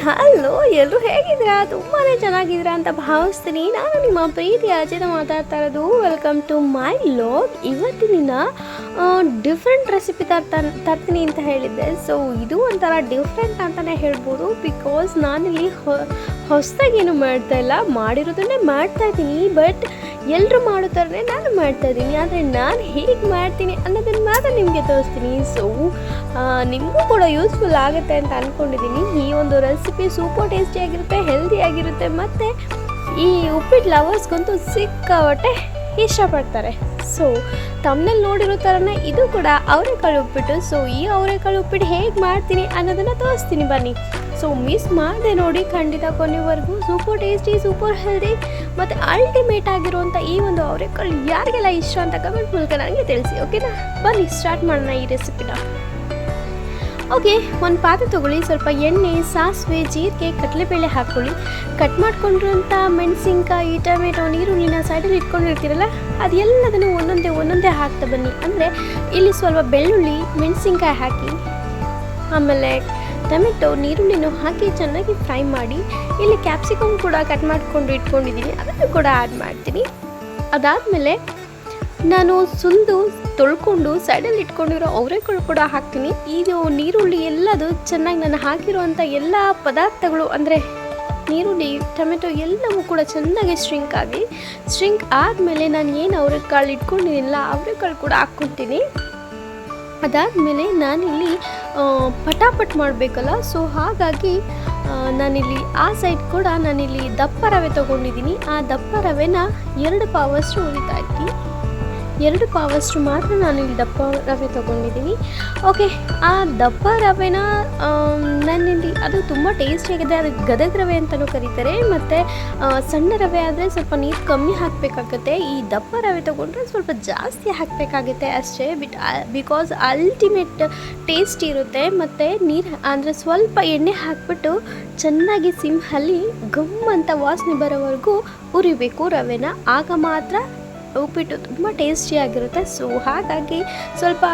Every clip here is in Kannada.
ಹಲೋ ಎಲ್ಲರೂ ಹೇಗಿದ್ದೀರಾ? ತುಂಬಾ ಚೆನ್ನಾಗಿದ್ದೀರಾ ಅಂತ ಭಾವಿಸ್ತೀನಿ. ನಾನು ನಿಮ್ಮ ಪ್ರೀತಿ ಅಜಿತ ಮಾತಾಡ್ತಾ ಇರೋದು ವೆಲ್ಕಮ್ ಟು ಮೈ ಲಾಗ್ ಇವತ್ತಿನ ಡಿಫ್ರೆಂಟ್ ರೆಸಿಪಿ ತರ್ತ ತರ್ತೀನಿ ಅಂತ ಹೇಳಿದ್ದೆ. ಸೊ ಇದು ಒಂಥರ ಡಿಫ್ರೆಂಟ್ ಅಂತಲೇ ಹೇಳ್ಬೋದು. ಬಿಕಾಸ್ ನಾನಿಲ್ಲಿ ಹೊಸದಾಗಿ ಏನು ಮಾಡ್ತಾ ಇಲ್ಲ. ಮಾಡಿರೋದನ್ನೇ ಮಾಡ್ತಾ ಇದ್ದೀನಿ. ಬಟ್ ಎಲ್ಲರೂ ಮಾಡೋ ಥರನೇ ನಾನು ಮಾಡ್ತಾ ಇದ್ದೀನಿ ಆದರೆ ನಾನು ಹೇಗೆ ಮಾಡ್ತೀನಿ ಅನ್ನೋದನ್ನು ಮಾತ್ರ ನಿಮಗೆ ತೋರಿಸ್ತೀನಿ. ಸೊ ನಿಮಗೂ ಕೂಡ ಯೂಸ್ಫುಲ್ ಆಗುತ್ತೆ ಅಂತ ಅಂದ್ಕೊಂಡಿದ್ದೀನಿ ಈ ಒಂದು ರೆಸಿಪಿ ಸೂಪರ್ ಟೇಸ್ಟಿಯಾಗಿರುತ್ತೆ ಹೆಲ್ದಿ ಆಗಿರುತ್ತೆ. ಮತ್ತು ಈ ಉಪ್ಪಿಟ್ಟು ಲವರ್ಸ್ಗಂತೂ ಸಿಕ್ಕಾಬಟ್ಟೆ ಇಷ್ಟಪಡ್ತಾರೆ. ಸೊ ತಮ್ಮನಲ್ಲಿ ನೋಡಿರೋ ಥರನೇ ಇದು ಕೂಡ ಅವರೆಕಾಳು ಉಪ್ಪಿಟ್ಟು. ಸೊ ಈ ಅವರೆಕಾಳು ಉಪ್ಪಿಟ್ಟು ಹೇಗೆ ಮಾಡ್ತೀನಿ ಅನ್ನೋದನ್ನು ತೋರಿಸ್ತೀನಿ. ಬನ್ನಿ. ಸೊ ಮಿಸ್ ಮಾಡಿದೆ ನೋಡಿ ಖಂಡಿತ ಕೊನೆವರೆಗೂ. ಸೂಪರ್ ಟೇಸ್ಟಿ ಸೂಪರ್ ಹೆಲ್ದಿ ಮತ್ತು ಅಲ್ಟಿಮೇಟ್ ಆಗಿರುವಂಥ ಈ ಒಂದು ಅವರೆಕಾಳು ಯಾರಿಗೆಲ್ಲ ಇಷ್ಟ ಅಂತ ಕಮೆಂಟ್ ಮೂಲಕ ನನಗೆ ತಿಳಿಸಿ ಓಕೆನಾ ಬನ್ನಿ ಸ್ಟಾರ್ಟ್ ಮಾಡೋಣ ಈ ರೆಸಿಪಿನ ಓಕೆ ಒಂದು ಪಾತ್ರೆ ತೊಗೊಳ್ಳಿ, ಸ್ವಲ್ಪ ಎಣ್ಣೆ, ಸಾಸಿವೆ, ಜೀರಿಗೆ, ಕಡಲೆಬೇಳೆ ಹಾಕ್ಕೊಳ್ಳಿ ಕಟ್ ಮಾಡ್ಕೊಂಡಿರೋಂಥ ಮೆಣಸಿನ್ಕಾಯಿ, ಟೊಮೆಟೊ ನೀರುಳ್ಳಿನ ಸೈಡಲ್ಲಿ ಇಟ್ಕೊಂಡಿರ್ತೀರಲ್ಲ, ಅದೆಲ್ಲದನ್ನು ಒಂದೊಂದೇ ಒಂದೊಂದೇ ಹಾಕ್ತಾ ಬನ್ನಿ. ಅಂದರೆ ಇಲ್ಲಿ ಸ್ವಲ್ಪ ಬೆಳ್ಳುಳ್ಳಿ, ಮೆಣಸಿನ್ಕಾಯಿ ಹಾಕಿ, ಆಮೇಲೆ ಟೊಮೆಟೊ ನೀರುಳ್ಳಿನೂ ಹಾಕಿ ಚೆನ್ನಾಗಿ ಫ್ರೈ ಮಾಡಿ, ಇಲ್ಲಿ ಕ್ಯಾಪ್ಸಿಕಮ್ ಕೂಡ ಕಟ್ ಮಾಡಿಕೊಂಡು ಇಟ್ಕೊಂಡಿದ್ದೀನಿ. ಅದನ್ನು ಕೂಡ ಆ್ಯಡ್ ಮಾಡ್ತೀನಿ. ಅದಾದಮೇಲೆ ನಾನು ಸುಲಿದು ತೊಳ್ಕೊಂಡು ಸೈಡಲ್ಲಿ ಇಟ್ಕೊಂಡಿರೋ ಅವರೆಕಾಳು ಕೂಡ ಹಾಕ್ತೀನಿ. ಇದು ನೀರುಳ್ಳಿ ಎಲ್ಲದು ಚೆನ್ನಾಗಿ ನಾನು ಹಾಕಿರುವಂಥ ಎಲ್ಲ ಪದಾರ್ಥಗಳು ಅಂದರೆ ನೀರುಳ್ಳಿ, ಟೊಮೆಟೊ ಎಲ್ಲವೂ ಕೂಡ ಚೆನ್ನಾಗಿ ಸ್ಟ್ರಿಂಕ್ ಆಗಿ ಸ್ಟ್ರಿಂಕ್ ಆದಮೇಲೆ ನಾನು ಏನು ಅವರೆಕಾಳು ಇಟ್ಕೊಂಡಿದ್ದೀನಲ್ಲ, ಅವರೆಕಾಳು ಕೂಡ ಹಾಕ್ಕೊತೀನಿ ಅದಾದಮೇಲೆ ನಾನಿಲ್ಲಿ ಪಟಾಪಟ್ ಮಾಡಬೇಕಲ್ಲ? ಸೊ, ಹಾಗಾಗಿ ನಾನಿಲ್ಲಿ ಆ ಸೈಡ್ ಕೂಡ ನಾನಿಲ್ಲಿ ದಪ್ಪ ರವೆ ತೊಗೊಂಡಿದ್ದೀನಿ. ಆ ದಪ್ಪ ರವೆನ ಎರಡು ಪಾವಷ್ಟು ಹುರಿತಾ ಇದ್ದೀನಿ ಎರಡು ಪಾವಷ್ಟು ಮಾತ್ರ ನಾನು ಇಲ್ಲಿ ದಪ್ಪ ರವೆ ತೊಗೊಂಡಿದ್ದೀನಿ. ಓಕೆ, ಆ ದಪ್ಪ ರವೆನ ನಾನಿಲ್ಲಿ ಅದು ತುಂಬ ಟೇಸ್ಟಿಯಾಗಿದೆ ಅದು ಗದಗ ರವೆ ಅಂತಲೂ ಕರೀತಾರೆ. ಮತ್ತು ಸಣ್ಣ ರವೆ ಆದರೆ ಸ್ವಲ್ಪ ನೀರು ಕಮ್ಮಿ ಹಾಕಬೇಕಾಗತ್ತೆ. ಈ ದಪ್ಪ ರವೆ ತೊಗೊಂಡ್ರೆ ಸ್ವಲ್ಪ ಜಾಸ್ತಿ ಹಾಕಬೇಕಾಗುತ್ತೆ ಅಷ್ಟೇ. ಬಿಟ್ ಬಿಕಾಸ್ ಅಲ್ಟಿಮೇಟ್ ಟೇಸ್ಟ್ ಇರುತ್ತೆ. ಮತ್ತು ನೀರು, ಅಂದರೆ ಸ್ವಲ್ಪ ಎಣ್ಣೆ ಹಾಕಿಬಿಟ್ಟು ಚೆನ್ನಾಗಿ ಸಿಮ್ಹಲ್ಲಿ ಗಮ್ ಅಂತ ವಾಸನೆ ಬರೋವರೆಗೂ ಉರಿಬೇಕು ರವೆನ. ಆಗ ಮಾತ್ರ ಉಪ್ಪಿಟ್ಟು ತುಂಬ ಟೇಸ್ಟಿಯಾಗಿರುತ್ತೆ. ಸೊ ಹಾಗಾಗಿ ಸ್ವಲ್ಪ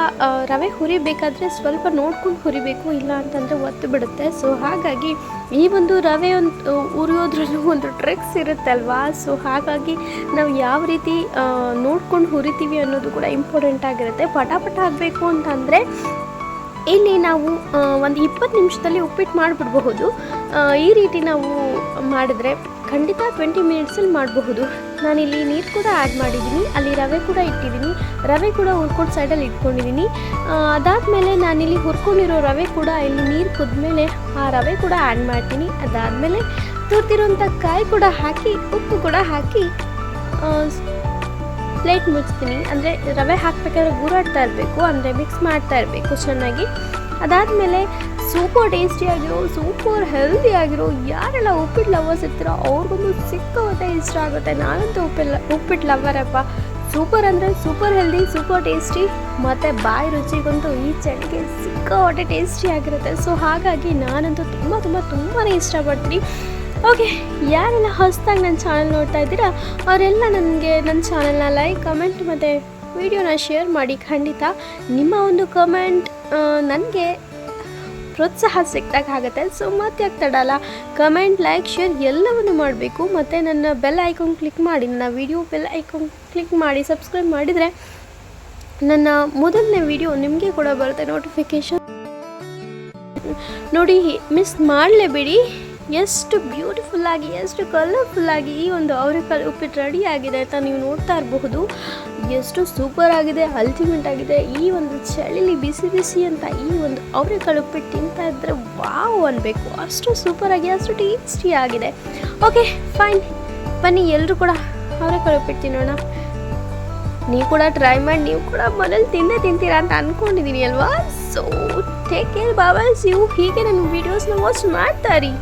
ರವೆ ಹುರಿಬೇಕಾದ್ರೆ ಸ್ವಲ್ಪ ನೋಡ್ಕೊಂಡು ಹುರಿಬೇಕು, ಇಲ್ಲ ಅಂತಂದರೆ ಒತ್ತು ಬಿಡುತ್ತೆ. ಸೊ ಹಾಗಾಗಿ ಈ ಒಂದು ರವೆ ಒಂದು, ಹುರಿಯೋದ್ರಲ್ಲೂ ಒಂದು ಟ್ರಿಕ್ಸ್ ಇರುತ್ತಲ್ವಾ? ಸೊ ಹಾಗಾಗಿ ನಾವು ಯಾವ ರೀತಿ ನೋಡ್ಕೊಂಡು ಹುರಿತೀವಿ ಅನ್ನೋದು ಕೂಡ ಇಂಪಾರ್ಟೆಂಟ್ ಆಗಿರುತ್ತೆ. ಪಟಾಪಟ ಆಗಬೇಕು ಅಂತಂದರೆ ಇಲ್ಲಿ ನಾವು ಒಂದು ಇಪ್ಪತ್ತು ನಿಮಿಷದಲ್ಲಿ ಉಪ್ಪಿಟ್ಟು ಮಾಡಿಬಿಡಬಹುದು. ಈ ರೀತಿ ನಾವು ಮಾಡಿದ್ರೆ ಖಂಡಿತ ಟ್ವೆಂಟಿ ಮಿನಿಟ್ಸಲ್ಲಿ ಮಾಡಬಹುದು. ನಾನಿಲ್ಲಿ ನೀರು ಕೂಡ ಆ್ಯಡ್ ಮಾಡಿದ್ದೀನಿ, ಅಲ್ಲಿ ರವೆ ಕೂಡ ಇಟ್ಟಿದ್ದೀನಿ. ರವೆ ಕೂಡ ಹುರ್ಕೊಂಡು ಸೈಡಲ್ಲಿ ಇಟ್ಕೊಂಡಿದ್ದೀನಿ. ಅದಾದಮೇಲೆ ನಾನಿಲ್ಲಿ ಹುರ್ಕೊಂಡಿರೋ ರವೆ ಕೂಡ, ಇಲ್ಲಿ ನೀರು ಕುದ್ಮೇಲೆ ಆ ರವೆ ಕೂಡ ಆ್ಯಡ್ ಮಾಡ್ತೀನಿ. ಅದಾದಮೇಲೆ ತುರ್ತಿರೋಂಥ ಕಾಯಿ ಕೂಡ ಹಾಕಿ, ಉಪ್ಪು ಕೂಡ ಹಾಕಿ ಪ್ಲೇಟ್ ಮುಚ್ತೀನಿ. ಅಂದರೆ ರವೆ ಹಾಕ್ಬೇಕಾದ್ರೆ ಗೂರಾಡ್ತಾ ಇರಬೇಕು, ಅಂದರೆ ಮಿಕ್ಸ್ ಮಾಡ್ತಾ ಇರಬೇಕು ಚೆನ್ನಾಗಿ. ಅದಾದಮೇಲೆ ಸೂಪರ್ ಟೇಸ್ಟಿಯಾಗಿರೋ ಸೂಪರ್ ಹೆಲ್ದಿ ಆಗಿರೋ, ಯಾರೆಲ್ಲ ಉಪ್ಪಿಟ್ಟು ಲವರ್ಸ್ ಇರ್ತೀರೋ ಅವ್ರಿಗೊಂದು ಸಿಕ್ಕಾಗುತ್ತೆ ಇಷ್ಟ ಆಗುತ್ತೆ. ನಾನಂತೂ ಉಪ್ಪಿಲ್ಲ, ಉಪ್ಪಿಟ್ಟು ಲವರಪ್ಪ ಸೂಪರ್ ಅಂದರೆ ಸೂಪರ್ ಹೆಲ್ದಿ ಸೂಪರ್ ಟೇಸ್ಟಿ ಮತ್ತು ಬಾಯಿ ರುಚಿಗಂತೂ ಈ ಚಳಿಗೆ ಸಿಕ್ಕಾಪಟ್ಟೆ ಟೇಸ್ಟಿ ಆಗಿರುತ್ತೆ. ಸೊ ಹಾಗಾಗಿ ನಾನಂತೂ ತುಂಬ ತುಂಬ ತುಂಬಾ ಇಷ್ಟಪಡ್ತೀನಿ. ಓಕೆ ಯಾರೆಲ್ಲ ಹೊಸದಾಗಿ ನನ್ನ ಚಾನಲ್ ನೋಡ್ತಾ ಇದ್ದೀರಾ, ಅವರೆಲ್ಲ ನನಗೆ ನನ್ನ ಚಾನಲ್ನ ಲೈಕ್ ಕಮೆಂಟ್ ಮತ್ತು ವಿಡಿಯೋನ ಶೇರ್ ಮಾಡಿ. ಖಂಡಿತ ನಿಮ್ಮ ಒಂದು ಕಮೆಂಟ್ ನನಗೆ ಪ್ರೋತ್ಸಾಹ ಆಗುತ್ತೆ. ಸೊ ಮತ್ತೆ ತಡಲ್ಲ? ಕಮೆಂಟ್ ಲೈಕ್ ಶೇರ್ ಎಲ್ಲವನ್ನು ಮಾಡಬೇಕು. ಮತ್ತು ನನ್ನ ಬೆಲ್ ಐಕಾನ್ ಕ್ಲಿಕ್ ಮಾಡಿ, ನನ್ನ ವಿಡಿಯೋ ಬೆಲ್ ಐಕಾನ್ ಕ್ಲಿಕ್ ಮಾಡಿ ಸಬ್ಸ್ಕ್ರೈಬ್ ಮಾಡಿದರೆ ನನ್ನ ಮೊದಲನೇ ವಿಡಿಯೋ ನಿಮಗೆ ಕೂಡ ಬರುತ್ತೆ ನೋಟಿಫಿಕೇಶನ್ ನೋಡಿ ಮಿಸ್ ಮಾಡಲೇಬೇಡಿ ಎಷ್ಟು ಬ್ಯೂಟಿಫುಲ್ ಆಗಿ, ಎಷ್ಟು ಕಲರ್ಫುಲ್ ಆಗಿ ಈ ಒಂದು ಅವರೆಕಾಳು ಉಪ್ಪಿಟ್ಟು ರೆಡಿ ಆಗಿದೆ ಅಂತ ನೀವು ನೋಡ್ತಾ ಇರಬಹುದು. ಎಷ್ಟು ಸೂಪರ್ ಆಗಿದೆ ಅಲ್ಟಿಮೇಟ್ ಆಗಿದೆ, ಈ ಒಂದು ಚಳಿಲಿ ಬಿಸಿ ಬಿಸಿ ಅಂತ ಈ ಒಂದು ಅವರೆಕಾಳು ಉಪ್ಪಿಟ್ಟು ತಿಂತಾ ಇದ್ದರೆ ವಾವ್ ಅನ್ಬೇಕು. ಅಷ್ಟು ಸೂಪರ್ ಆಗಿದೆ ಅಷ್ಟು ಟೇಸ್ಟಿ ಆಗಿದೆ. ಓಕೆ ಫೈನ್ ಬನ್ನಿ ಎಲ್ಲರೂ ಕೂಡ ಅವರೆಕಾಳು ಉಪ್ಪಿಟ್ಟು ತಿನ್ನೋಣ. ನೀವು ಕೂಡ ಟ್ರೈ ಮಾಡಿ, ನೀವು ಕೂಡ ಮನೇಲಿ ತಿಂದೇ ತಿಂತೀರಾ ಅಂತ ಅಂದ್ಕೊಂಡಿದ್ದೀನಿ ಅಲ್ವಾ? ಸೊ ಟೇಕ್ ಕೇರ್ ಬಾಬಾ ಯು ಹೀಗೆ ನನ್ನ ವೀಡಿಯೋಸ್ನ ವಾಚ್ ಮಾಡ್ತಾ ಇರಿ.